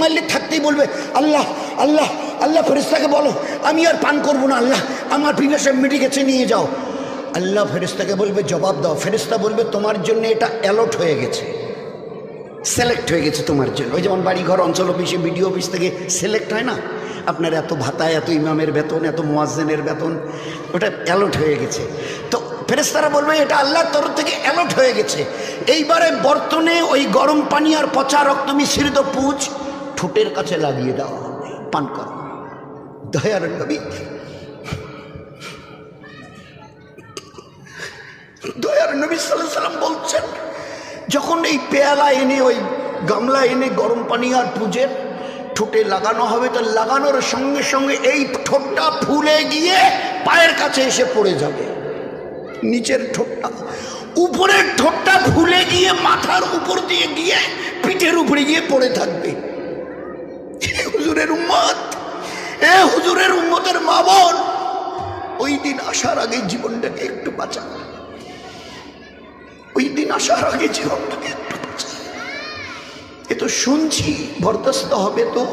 মারলে থাকতেই বলবে, আল্লাহ আল্লাহ আল্লাহ ফেরেস্তাকে বলো, আমি আর পান করব না, আল্লাহ, আমার পিপাসা মিটে গেছে নিয়ে যাও। আল্লাহ ফেরেস্তাকে বলবে, জবাব দাও। ফেরেস্তা বলবে, তোমার জন্য এটা অ্যালট হয়ে গেছে সিলেক্ট হয়ে গেছে তোমার জন্য। ওই যেমন বাড়িঘর, অঞ্চল অফিসে, বিডিও অফিস থেকে সিলেক্ট হয় না? আপনার এত ভাতা এত ইমামের বেতন, এত মোয়াজ্জেনের বেতন, ওটা অ্যালট হয়ে গেছে। তো ফেরেস্তারা বলবে, এটা আল্লাহর তরফ থেকে অ্যালট হয়ে গেছে। এইবারে বর্তনে ওই গরম পানি আর পচা রক্ত মিশ্রিত পুঁজ ঠোঁটের কাছে লাগিয়ে দেওয়া হবে পান কর। দয়ার নবী। দয়ার নবী সাল্লাহ সাল্লাম বলছেন, যখন এই পেয়ালা এনে, ওই গামলা এনে গরম পানি আর পুজের ঠোঁটে লাগানো হবে, তো লাগানোর সঙ্গে সঙ্গে এই ঠোঁটটা ফুলে গিয়ে পায়ের কাছে এসে পড়ে যাবে। নিচের ঠোঁটটা। উপরের ঠোঁটটা ফুলে গিয়ে মাথার উপর দিয়ে গিয়ে পিঠের উপরে গিয়ে পড়ে থাকবে। হুজুরের উম্মত। এ হুজুরের উম্মতের মা বোন, ওই দিন আসার আগে জীবনটাকে একটু বাঁচান ওই দিন আসার আগে জীবনটাকে একটু বাঁচান এ তো শুনছি বরদাস্ত হবে তো।